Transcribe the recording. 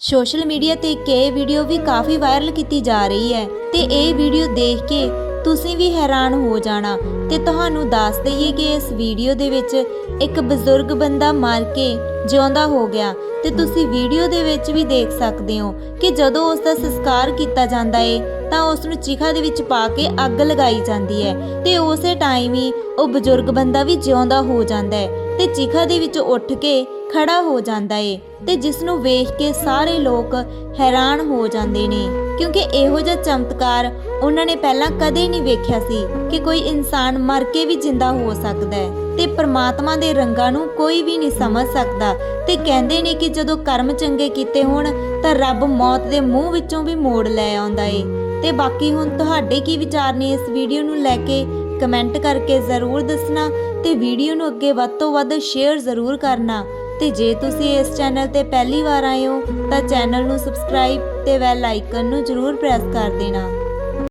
Social media ਤੇ ਇੱਕ ਇਹ ਵੀਡੀਓ ਵੀ ਕਾਫੀ ਵਾਇਰਲ ਕੀਤੀ ਜਾ ਰਹੀ ਹੈ ਤੇ ਇਹ ਵੀਡੀਓ ਦੇਖ ਕੇ ਤੁਸੀਂ ਵੀ ਹੈਰਾਨ ਹੋ ਜਾਣਾ ਤੇ ਤੁਹਾਨੂੰ ਦੱਸ ਦਈਏ ਕਿ ਇਸ ਵੀਡੀਓ ਦੇ ਵਿੱਚ ਇੱਕ ਬਜ਼ੁਰਗ ਬੰਦਾ ਮਰ ਕੇ ਜਿਉਂਦਾ ਹੋ ਗਿਆ ਤੇ ਤੁਸੀਂ ਵੀਡੀਓ ਦੇ ਵਿੱਚ ਵੀ ਦੇਖ ਸਕਦੇ ਹੋ ਕਿ ਜਦੋਂ ਉਸ ਦਾ ਸੰਸਕਾਰ ਕੀਤਾ ਜਾਂਦਾ ਏ, ਤਾਂ ਉਸ ਨੂੰ ਚਿਖਾ ਦੇ ਵਿੱਚ ਪਾ ਕੇ ਅੱਗ ਲਗਾਈ ਜਾਂਦੀ ਹੈ ਤੇ ਉਸੇ ਟਾਈਮ ਹੀ ਉਹ ਬਜ਼ੁਰਗ ਬੰਦਾ ਵੀ ਜਿਉਂਦਾ ਹੋ ਜਾਂਦਾ ਹੈ। ਤੇ ਚਿਖਾ ਦੇ ਵਿੱਚ ਉੱਠ ਕੇ ਖੜਾ ਹੋ ਜਾਂਦਾ ਏ ਤੇ ਜਿਸ ਨੂੰ ਵੇਖ ਕੇ ਸਾਰੇ ਲੋਕ ਹੈਰਾਨ ਹੋ ਜਾਂਦੇ ਨੇ। ਕਿਉਂਕਿ ਇਹੋ ਜਿਹਾ ਚਮਤਕਾਰ ਉਹਨਾਂ ਨੇ ਪਹਿਲਾਂ ਕਦੇ ਨਹੀਂ ਵੇਖਿਆ ਸੀ ਕਿ ਕੋਈ ਇਨਸਾਨ ਮਰ ਕੇ ਵੀ ਜਿੰਦਾ ਹੋ ਸਕਦਾ ਹੈ ਤੇ ਪ੍ਰਮਾਤਮਾ ਦੇ ਰੰਗਾਂ ਨੂੰ ਕੋਈ ਵੀ ਨਹੀਂ ਸਮਝ ਸਕਦਾ ਤੇ ਕਹਿੰਦੇ ਨੇ ਕਿ ਜਦੋਂ ਕਰਮ ਚੰਗੇ ਕੀਤੇ ਹੋਣ ਤਾਂ ਰੱਬ ਮੌਤ ਦੇ ਮੂੰਹ ਵਿੱਚੋਂ ਵੀ ਮੋੜ ਲੈ ਆਉਂਦਾ ਏ। ਤੇ ਬਾਕੀ ਹੁਣ ਤੁਹਾਡੇ ਕੀ ਵਿਚਾਰ ਨੇ ਇਸ ਵੀਡੀਓ ਨੂੰ ਲੈ ਕੇ? ਕਮੈਂਟ ਕਰਕੇ ਜ਼ਰੂਰ ਦੱਸਣਾ ਤੇ ਵੀਡੀਓ ਨੂੰ ਅੱਗੇ ਵੱਧ ਤੋਂ ਵੱਧ ਸ਼ੇਅਰ ਜ਼ਰੂਰ ਕਰਨਾ। ਤੇ ਜੇ ਤੁਸੀਂ ਇਸ ਚੈਨਲ ਤੇ ਪਹਿਲੀ ਵਾਰ ਆਏ ਹੋ, ਤਾਂ ਚੈਨਲ ਨੂੰ ਸਬਸਕ੍ਰਾਈਬ ਤੇ ਬੈਲ ਆਈਕਨ ਨੂੰ ਜ਼ਰੂਰ ਪ੍ਰੈਸ ਕਰ ਦੇਣਾ।